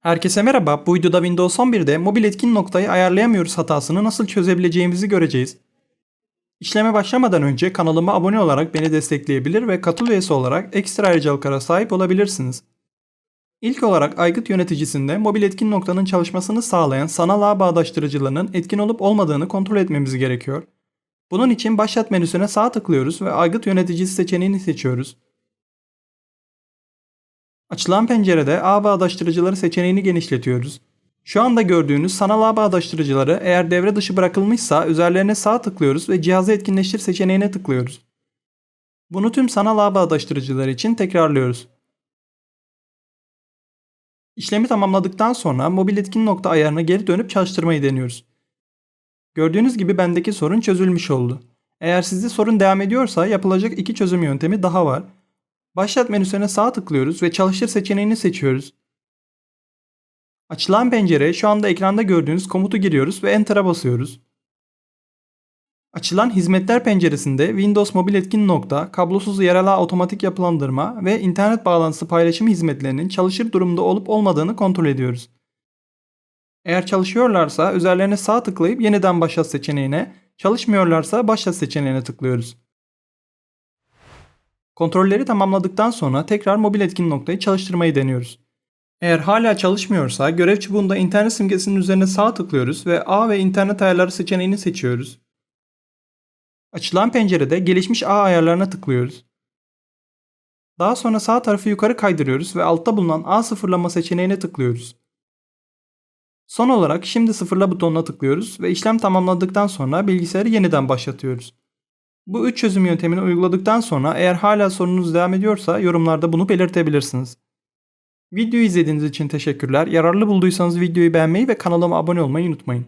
Herkese merhaba. Bu videoda Windows 11'de mobil etkin noktayı ayarlayamıyoruz hatasını nasıl çözebileceğimizi göreceğiz. İşleme başlamadan önce kanalıma abone olarak beni destekleyebilir ve katıl üyesi olarak ekstra ayrıcalıklara sahip olabilirsiniz. İlk olarak aygıt yöneticisinde mobil etkin noktanın çalışmasını sağlayan sanal ağ bağdaştırıcılarının etkin olup olmadığını kontrol etmemiz gerekiyor. Bunun için başlat menüsüne sağ tıklıyoruz ve aygıt yöneticisi seçeneğini seçiyoruz. Açılan pencerede ağ bağdaştırıcıları seçeneğini genişletiyoruz. Şu anda gördüğünüz sanal ağ bağdaştırıcıları eğer devre dışı bırakılmışsa üzerlerine sağ tıklıyoruz ve cihazı etkinleştir seçeneğine tıklıyoruz. Bunu tüm sanal ağ bağdaştırıcıları için tekrarlıyoruz. İşlemi tamamladıktan sonra mobil etkin nokta ayarına geri dönüp çalıştırmayı deniyoruz. Gördüğünüz gibi bendeki sorun çözülmüş oldu. Eğer sizde sorun devam ediyorsa yapılacak iki çözüm yöntemi daha var. Başlat menüsüne sağ tıklıyoruz ve çalıştır seçeneğini seçiyoruz. Açılan pencere şu anda ekranda gördüğünüz komutu giriyoruz ve Enter'a basıyoruz. Açılan hizmetler penceresinde Windows Mobil Etkin Nokta, kablosuz yerel otomatik yapılandırma ve internet bağlantısı paylaşım hizmetlerinin çalışır durumda olup olmadığını kontrol ediyoruz. Eğer çalışıyorlarsa üzerlerine sağ tıklayıp yeniden başlat seçeneğine, çalışmıyorlarsa başlat seçeneğine tıklıyoruz. Kontrolleri tamamladıktan sonra tekrar mobil etkin noktayı çalıştırmayı deniyoruz. Eğer hala çalışmıyorsa görev çubuğunda internet simgesinin üzerine sağ tıklıyoruz ve ağ ve internet ayarları seçeneğini seçiyoruz. Açılan pencerede gelişmiş ağ ayarlarına tıklıyoruz. Daha sonra sağ tarafı yukarı kaydırıyoruz ve altta bulunan ağ sıfırlama seçeneğine tıklıyoruz. Son olarak şimdi sıfırla butonuna tıklıyoruz ve işlem tamamladıktan sonra bilgisayarı yeniden başlatıyoruz. Bu üç çözüm yöntemini uyguladıktan sonra eğer hala sorununuz devam ediyorsa yorumlarda bunu belirtebilirsiniz. Videoyu izlediğiniz için teşekkürler. Yararlı bulduysanız videoyu beğenmeyi ve kanalıma abone olmayı unutmayın.